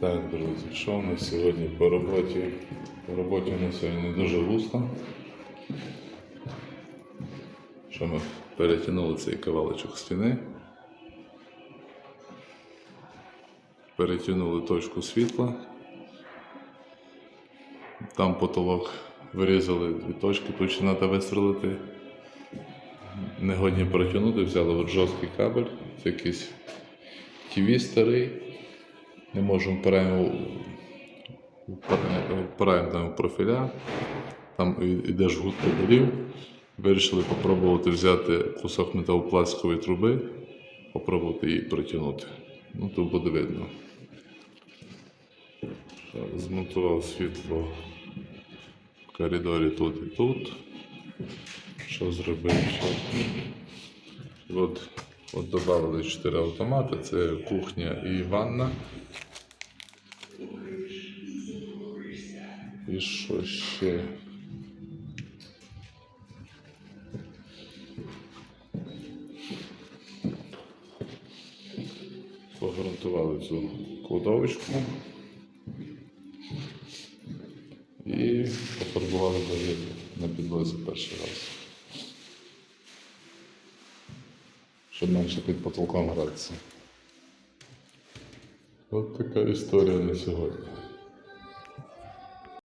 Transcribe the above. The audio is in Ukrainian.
Так, друзі, що у нас сьогодні по роботі? По роботі у нас сьогодні не дуже густо. Що ми перетягнули цей кавалочок стіни. Перетягнули точку світла. Там потолок вирізали дві точки, тут ще треба вистрелити. Негодні протягнути, взяли от жорсткий кабель, це якийсь ТВ старий. Не можемо впираємо, профіля, там іде жгут кабелів. Вирішили спробувати взяти кусок металопластикової труби, спробувати її протягнути. Ну, тут буде видно. Що, Змонтував світло в коридорі тут і тут. Що зробив? От, от додали 4 автомати, це кухня і ванна. І що ще? Погрунтували цю кладовочку і пофарбували доріг на підлозі перший раз. Щоб менше під потолком гратися. От така історія на сьогодні.